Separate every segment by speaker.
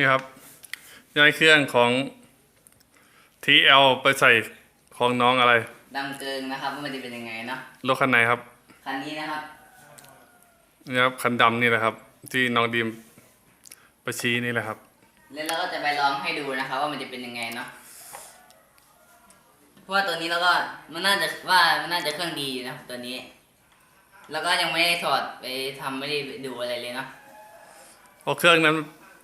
Speaker 1: นี่ครับ
Speaker 2: ย้ายเครื่องของ TL ไปใส่ของน้องอะไร
Speaker 1: ดังเกิงนะครับว่ามันจะเป็นยังไงเนาะ
Speaker 2: รถคันไหนครับ
Speaker 1: คันนี้นะครับ
Speaker 2: นี่ครับคันดำนี่แหละครับ ที่น้องดีมไปชี้นี่แหละครับ
Speaker 1: แล้วเราก็จะไปลองให้ดูนะครับ ว่ามันจะเป็นยังไงเนาะเพราะว่าตัวนี้เราก็มันน่าจะว่ามันน่าจะเครื่องดีอยู่นะตัวนี้ แล้วก็ยังไม่ได้ถอดไปทำไม่ได้ดูอะไรเลยเนาะ
Speaker 2: เพราะเครื่องนั้น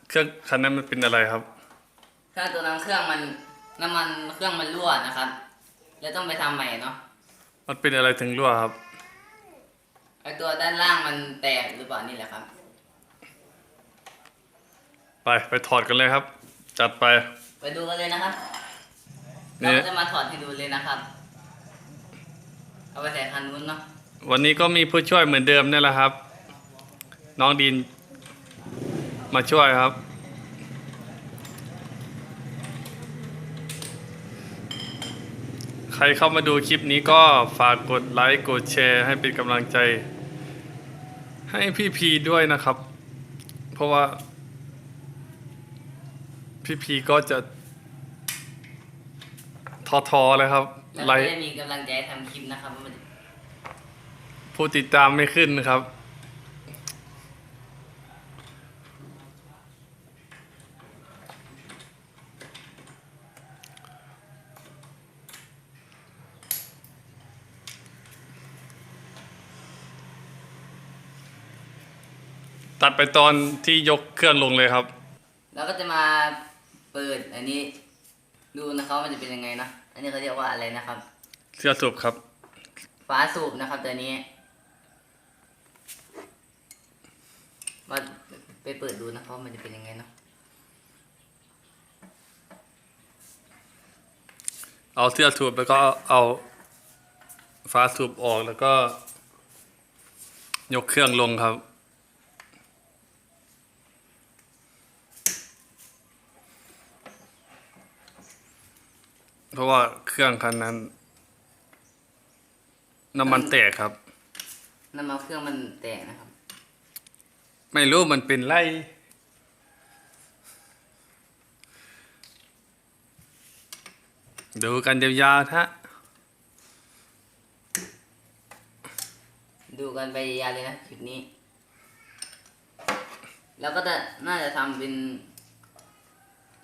Speaker 2: เครื่องคันนั้นมันเป็นอะไรครับ
Speaker 1: เครื่องตัวนั้นเครื่องมันน้ำมันเครื่องมันรั่วนะครับแล้วต้องไปทำใหม่เนาะ
Speaker 2: มันเป็นอะไรถึงรั่วครับ
Speaker 1: ไอตัวด้านล่างมันแตกหรือเปล่านี่แหละครับ
Speaker 2: ไปไปถอดกันเลยครับ จัดไป
Speaker 1: ไปดูกันเลยนะครับ
Speaker 2: นี่
Speaker 1: เราก็จะมาถอดให้ดูเลยนะครับ เอาไปใส่คันนู้นเนาะ
Speaker 2: วันนี้ก็มีผู้ช่วยเหมือนเดิมนี่แหละครับ น้องดิน มาช่วยครับ ใครเข้ามาดูคลิปนี้ก็ฝากกดไลค์กดแชร์ ให้เป็นกำลังใจ ให้พี่พีด้วยนะครับ เพราะว่า พี่พีก็จะท้อๆเลยครับ
Speaker 1: แล้ว
Speaker 2: ไล
Speaker 1: ก็
Speaker 2: ค์
Speaker 1: จะมีกำลังใจทำคลิปนะครับว่ามันจะ
Speaker 2: ผู้ติดตามไม่ขึ้นนะครับ ตัดไปตอนที่ยกเครื่องลงเลยครับ
Speaker 1: เราก็จะมาเปิดอันนี้ ดูนะครับว่ามันจะเป็นยังไงนะอันนี้เขาเรียกว่าอะไรนะครับ
Speaker 2: เสื้อสูบครับ
Speaker 1: ฝาสูบนะครับตัวนี้มาไปเปิดดูนะครับว่ามันจะเป็นยังไงเนาะ
Speaker 2: เอาเสื้อสูบแล้วก็เอาฝาสูบออกแล้วก็ ยกเครื่องลงครับ เพราะว่าเครื่องคันนั้น น้ำมันแตกครับ
Speaker 1: น้ำมันเครื่องมันแตกนะครับ
Speaker 2: ไม่รู้มันเป็นไรดูกันยาวๆฮะ
Speaker 1: ดูกันไปยาวเลยนะคลิปนี้ แล้วก็จะน่าจะทำเป็น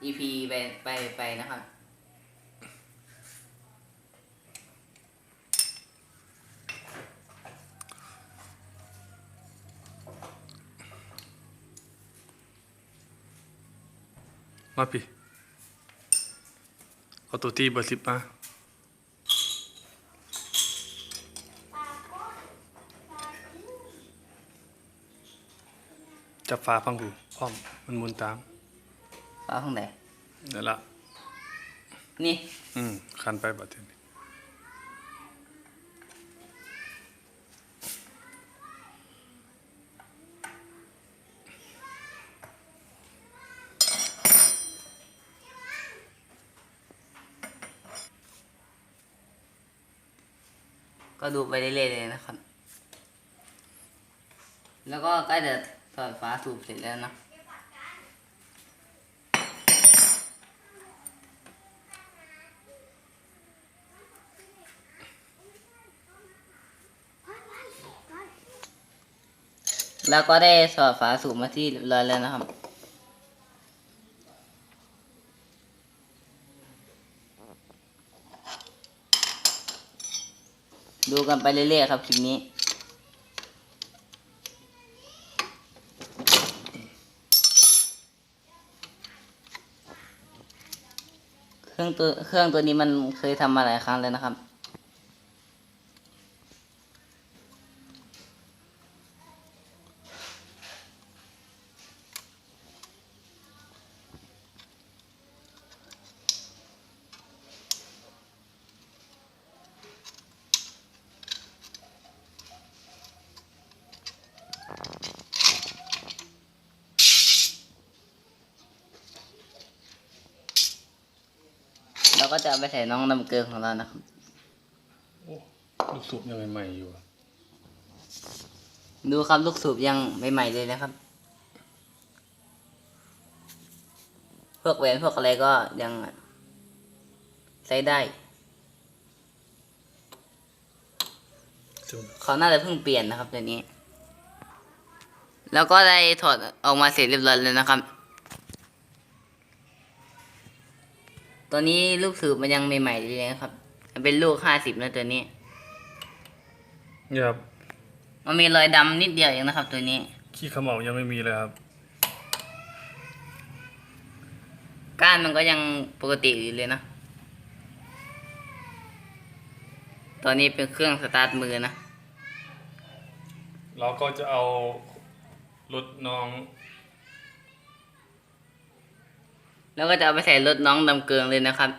Speaker 1: EP ไปไปไปนะครับ
Speaker 2: มาพี่เอาตัวที่เบอร์สิบมาจับฟ้าพังหูพร้อมมันหมุนตาม
Speaker 1: ฟ้าข้างไหน
Speaker 2: นั่นละ
Speaker 1: นี่
Speaker 2: อืมคันไปบัดเทอนี้
Speaker 1: ก็ดูไปเรื่อยๆเลยนะครับ แล้วก็ใกล้จะถอดฟ้าสูบเสร็จแล้วนะแล้วก็ได้สอดฝาสูบมาที่เรียบร้อยแล้วนะครับ ดูกันไปเรื่อยๆครับคลิปนี้ เครื่องตัวเครื่องตัวนี้มันเคยทำมาหลายครั้งแล้วนะครับ ก็จะเอาไปใส่น้องน้ำเกลือของเรานะครับ
Speaker 2: ลูกสูบยังใหม่ๆอยู่อะ
Speaker 1: ดูครับลูกสูบยังใหม่ๆเลยนะครับ พวกแหวนพวกอะไรก็ยังใช้ได้เขาน่าจะเพิ่งเปลี่ยนนะครับตัวนี้ แล้วก็ได้ถอดออกมาเสร็จเรียบร้อยเลยนะครับ ตัวนี้ลูกสูบมันยังใหม่ๆเลยนะครับ มันเป็นลูกห้าสิบนะตัวนี้
Speaker 2: เนี่ยครับ
Speaker 1: มันมีรอยดำนิดเดียวเองนะครับ ตัวนี้
Speaker 2: ขี้เขมเหลายังไม่มีเลยครับ
Speaker 1: ก้านมันก็ยังปกติอยู่เลยนะ ตอนนี้เป็นเครื่องสตาร์ทมือนะ
Speaker 2: เราก็จะเอารถน้อง
Speaker 1: แล้วก็จะเอาไปใส่รถน้องดำเกลืองเลยนะครับ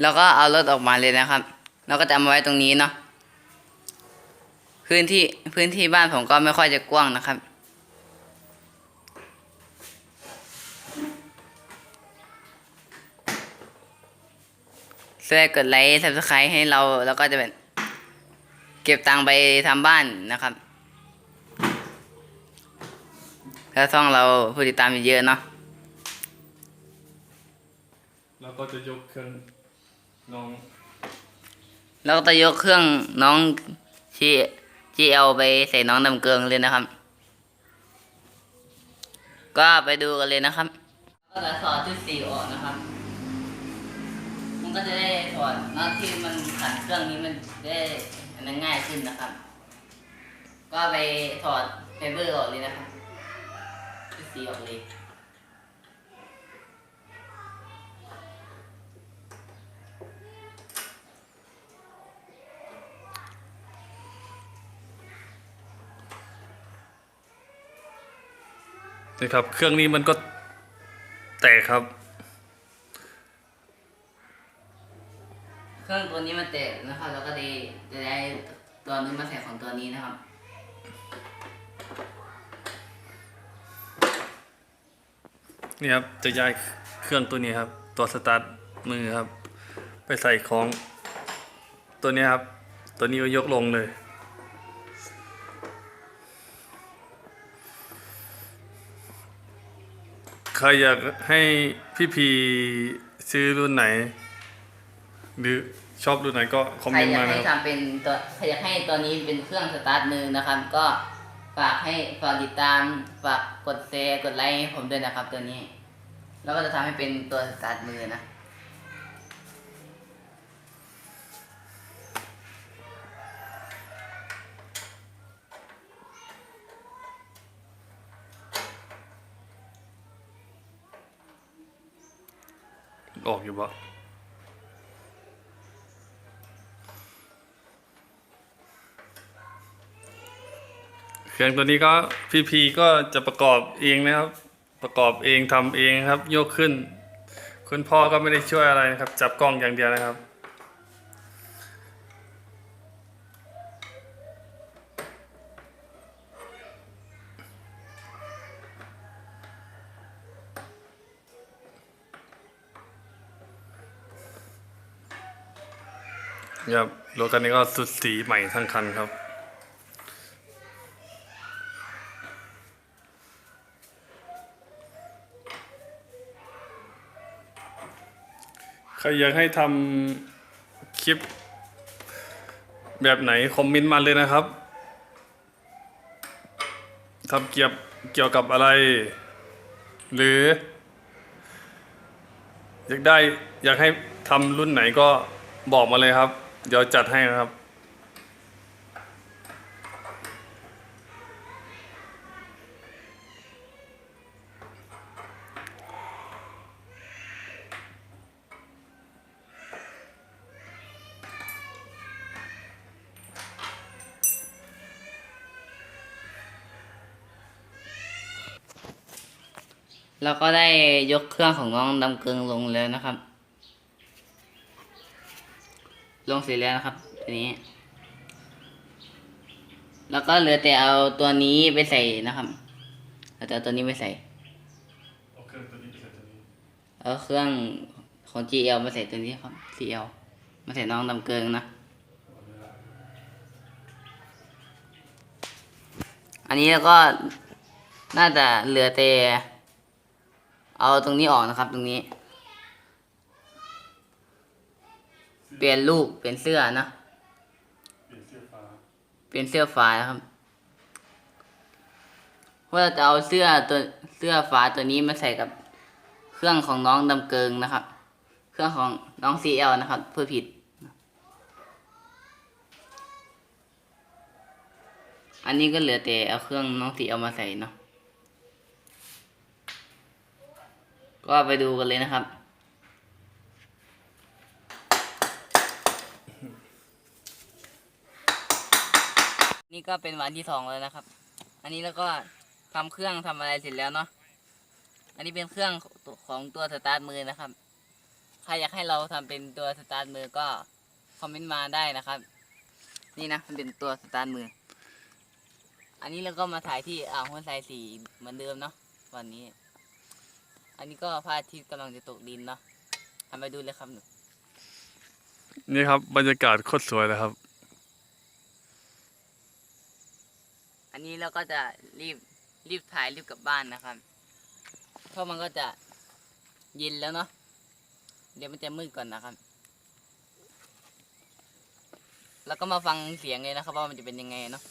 Speaker 1: แล้วก็เอารถออกมาเลยนะครับ แล้วก็จะเอามาไว้ตรงนี้เนาะ พื้นที่พื้นที่บ้านผมก็ไม่ค่อยจะกว้างนะครับ ช่วยกดไลค์ subscribe ให้เรา แล้วก็จะเป็นเก็บตังค์ไปทำบ้านนะครับ แล้วช่องเราผู้ติดตามเยอะๆเนาะ
Speaker 2: เราก็จะยกเครื่องน้อง
Speaker 1: แล้วก็จะยกเครื่องน้องที่ GL ไปใส่น้องดำเกลืองเลยนะครับ ก็ไปดูกันเลยนะครับ ก็จะถอดชุดสีออกนะครับ มันก็จะได้ถอดน็อตที่มันขันเครื่องนี้มันได้อันนั้นง่ายขึ้นนะครับ ก็ไปถอดไฟเบอร์ออกเลยนะครับ ชุดสีออกเลย
Speaker 2: นะครับเครื่องนี้มันก็แตกครับ
Speaker 1: เครื่องตัวนี้มันแตกนะครับแล้วก็ได้จะได้ตัวนี้มาใส่ของตัวนี้นะครับ
Speaker 2: นี่ครับจะย้ายเครื่องตัวนี้ครับ ตัวสตาร์ทมือครับ ไปใส่ของ ตัวนี้ครับ ตัวนี้ก็ยกลงเลย ใครอยากให้พี่พีซื้อรุ่นไหน หรือชอบรุ่นไหนก็คอมเมนต์มานะ
Speaker 1: ให้
Speaker 2: ครับ
Speaker 1: ทำเป็นตัวใครอยากให้ตัวนี้เป็นเครื่องสตาร์ทมือนะครับ ก็ ฝากให้ฝากติดตามฝากกดแชร์กดไลค์ให้ผมด้วยนะครับ ตัวนี้ แล้วก็จะทำให้เป็นตัวสตาร์ทมือนะ
Speaker 2: ออกอยู่ปะเค รื่องตัวนี้ก็พี่พีก็จะประกอบเองนะครับ ประกอบเองทำเองครับ ยกขึ้น คุณพ่อก็ไม่ได้ช่วยอะไรนะครับ จับกล้องอย่างเดียวนะครับครับรถคันนี้ก็สุดสีใหม่ทั้งคันครับ ใคร อยากให้ทำคลิป แบบไหนคอมเมนต์มาเลยนะครับทำเกี่ยวเกี่ยวกับอะไร หรือ อยากได้อยากให้ทำรุ่นไหนก็บอกมาเลยครับ เดี๋ยวจัดให้นะครับ
Speaker 1: แล้วก็ได้ยกเครื่องของน้องดำเกลืองลงแล้วนะครับ ลงเสร็จแล้วนะครับทีนี้ แล้วก็เหลือแต่เอาตัวนี้ไปใส่นะครับเราจะเอาตัวนี้ไปใส่
Speaker 2: เอาเครื่องตัวนี้ไปใส่ตัวนี้
Speaker 1: เอาเครื่องของ GL มาใส่ตัวนี้ครับ CL มาใส่น้องดำเกลืองนะอันนี้แล้วก็น่าจะเหลือแต่ เอาตรงนี้ออกนะครับ ตรงนี้ เปลี่ยนลูกเปลี่ยนเสื้อนะ
Speaker 2: เปลี่ยนเสื้อฟ้า
Speaker 1: เปลี่ยนเสื้อฟ้านะครับเพราะเราจะเอาเสื้อตัวเสื้อฟ้าตัวนี้มาใส่กับเครื่องของน้องดำเกิงนะครับ เครื่องของน้อง CL นะครับ เพื่อผิด อันนี้ก็เหลือแต่เอาเครื่องน้อง CL มาใส่เนาะ ก็ไปดูกันเลยนะครับนี่ก็เป็นวันที่สองแล้วนะครับ อันนี้แล้วก็ทำเครื่องทำอะไรเสร็จแล้วเนาะ อันนี้เป็นเครื่องของตัวสตาร์ทมือนะครับ ใครอยากให้เราทำเป็นตัวสตาร์ทมือก็คอมเมนต์มาได้นะครับ นี่นะมันเป็นตัวสตาร์ทมือ อันนี้เราก็มาถ่ายที่อ่าวห้วยทรายสีเหมือนเดิมเนาะวันนี้ อันนี้ก็พระอาทิตย์กำลังจะตกดินเนาะทำไปดูเลยครับหนู
Speaker 2: นี่ครับ บรรยากาศโคตรสวยเลยครับ
Speaker 1: อันนี้เราก็จะรีบรีบถ่ายรีบกลับบ้านนะครับ เพราะมันก็จะเย็นแล้วเนาะ เดี๋ยวมันจะมืดก่อนนะครับ แล้วก็มาฟังเสียงเลยนะครับ ว่ามันจะเป็นยังไงเนาะ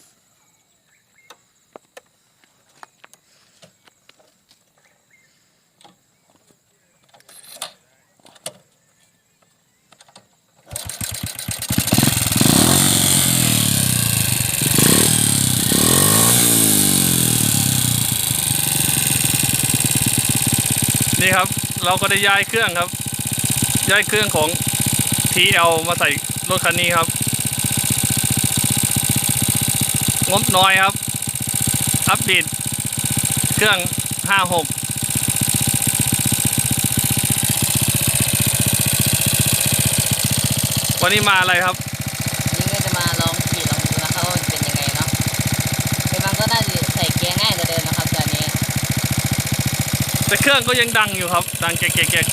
Speaker 2: นี่ครับ เราก็ได้ย้ายเครื่องครับ ย้ายเครื่องของ TL มาใส่รถคันนี้ครับ งบน้อยครับ อัปเดตเครื่อง 56วันนี้มาอะไรครับ
Speaker 1: แต่เครื่อ
Speaker 2: งก็ยังดังอยู่ครับ ดังแกก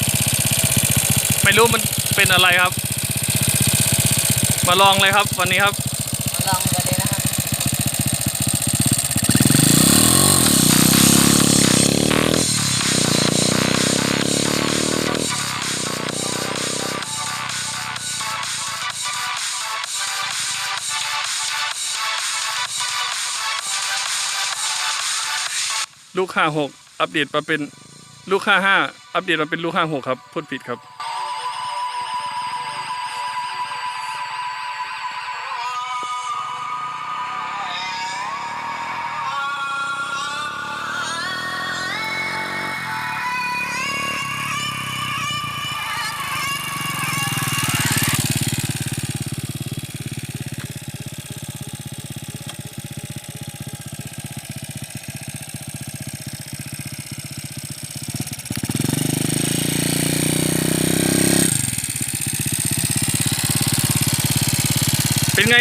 Speaker 2: ๆไม่รู้มันเป็นอะไรครับ มาลองเลยครับวันนี้ครับ
Speaker 1: มาลองกันเลยนะครับ
Speaker 2: ลูก56อัปเดตมาเป็น ลูก55อัปเดตมันเป็นลูก56ครับพูดผิดครับ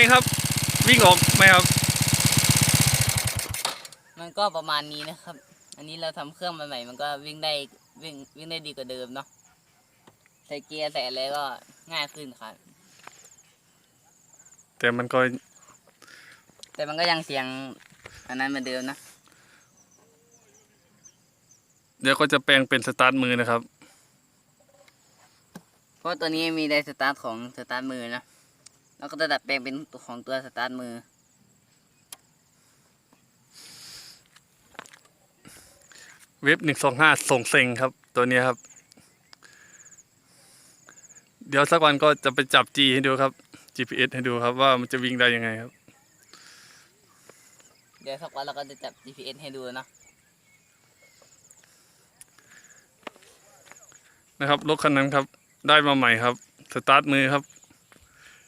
Speaker 2: งครับ วิ่งออกไหมครับ
Speaker 1: มันก็ประมาณนี้นะครับ อันนี้เราทำเครื่องมาใหม่มันก็วิ่งได้วิ่งวิ่งได้ดีกว่าเดิมเนาะใส่เกียร์ใส่อะไรก็ง่ายขึ้นครับ
Speaker 2: แต่มันก็
Speaker 1: แต่มันก็ยังเสียงอันนั้นเหมือนเดิมนะ
Speaker 2: เดี๋ยวก็จะแปลงเป็นสตาร์ทมือนะครับ
Speaker 1: เพราะตัวนี้มีไดสตาร์ทของสตาร์ทมือนะ แล้วก็จะดัดแปลงเป็นตัวของตัวสตาร์ทมือ
Speaker 2: เว็บ125ส่งเซ็งครับ ตัวเนี้ยครับ เดี๋ยวสักวันก็จะไปจับ G ให้ดูครับ GPS ให้ดูครับว่ามันจะวิ่งได้ยังไงครับ
Speaker 1: เดี๋ยวสักวันเราก็จะจับ GPS ให้ดูเนาะ
Speaker 2: นะครับรถคันนั้นครับ ได้มาใหม่ครับ สตาร์ทมือครับ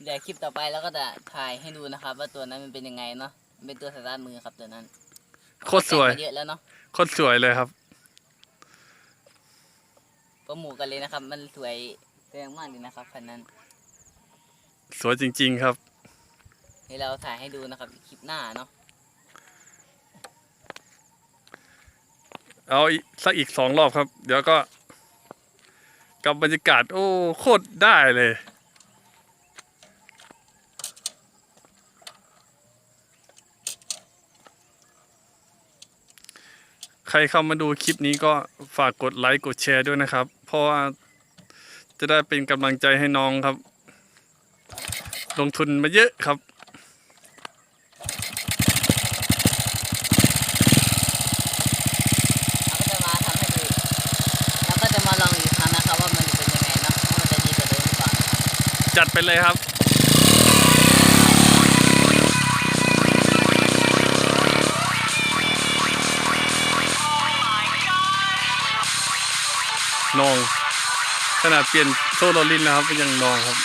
Speaker 1: เดี๋ยวคลิปต่อไปเราก็จะถ่ายให้ดูนะครับ ว่าตัวนั้นมันเป็นยังไงเนาะมันเป็นตัวสตาร์ทมือครับตัวนั้น
Speaker 2: โคตรสวย
Speaker 1: แต่งมาเยอะแล้วเนาะ
Speaker 2: โคตรสวยเลยครับ
Speaker 1: โปรโมทกันเลยนะครับ มันสวยแรงมากเลยนะครับคันนั้น
Speaker 2: สวยจริง ๆ ครับ
Speaker 1: นี่เราถ่ายให้ดูนะครับคลิปหน้าเนาะ
Speaker 2: เอาอีกสักอีกสองรอบครับ เดี๋ยวก็กับบรรยากาศ โอ้โคตรได้เลย ใครเข้ามาดูคลิปนี้ก็ฝากกดไลค์กดแชร์ด้วยนะครับ เพราะว่าจะได้เป็นกำลังใจให้น้องครับ ลงทุนมาเยอะครับ
Speaker 1: เราก็จะมาทำให้ดูแล้วก็จะมาลองอีกครั้งนะครับว่ามันจะเป็นยังไงเนาะว่ามันจะดีกว่าเดิมหรือเปล่านะครับ
Speaker 2: จัดไปเลยครับ นอง ขนาดเปลี่ยนโซ่โรลลินนะครับก็ยังนองครับ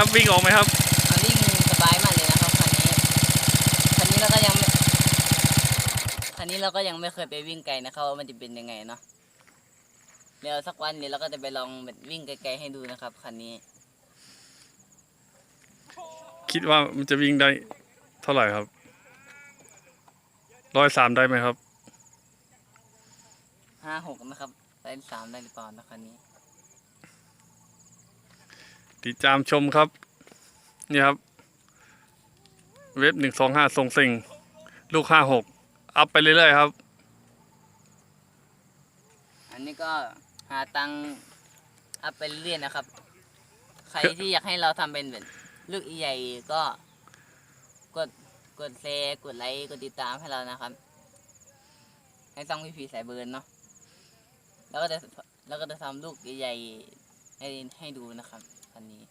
Speaker 2: ครับวิ่งออกไหมครับ
Speaker 1: มันวิ่งสบายมากเลยนะครับคันนี้คันนี้เราก็ยังไม่คันนี้เราก็ยังไม่เคยไปวิ่งไกลนะครับว่ามันจะเป็นยังไงเนาะเดี๋ยวสักวันเดี๋ยวเราก็จะไปลองแบบวิ่งไกลๆให้ดูนะครับคันนี้
Speaker 2: คิดว่ามันจะวิ่งได้เท่าไหร่ครับร้อยสามได้ไหมครับ
Speaker 1: ห้าหกนะครับได้สามได้หรือเปล่านะคันนี้
Speaker 2: ติดตามชมครับ นี่ครับ เว็บหนึ่งสองห้าทรงสิงลูกห้าหกอัพไปเรื่อยๆครับ
Speaker 1: อันนี้ก็หาตังอัพไปเรื่อยๆนะครับ ใครที่อยากให้เราทำเป็นแบบลูกใหญ่ก็กดกดแชร์กดไลค์กดติดตามให้เรานะครับ ให้ต้องพี่พีสายเบิร์นเนาะแล้วก็จะแล้วก็จะทำลูกใหญ่ให้ให้ดูนะครับ คันนี้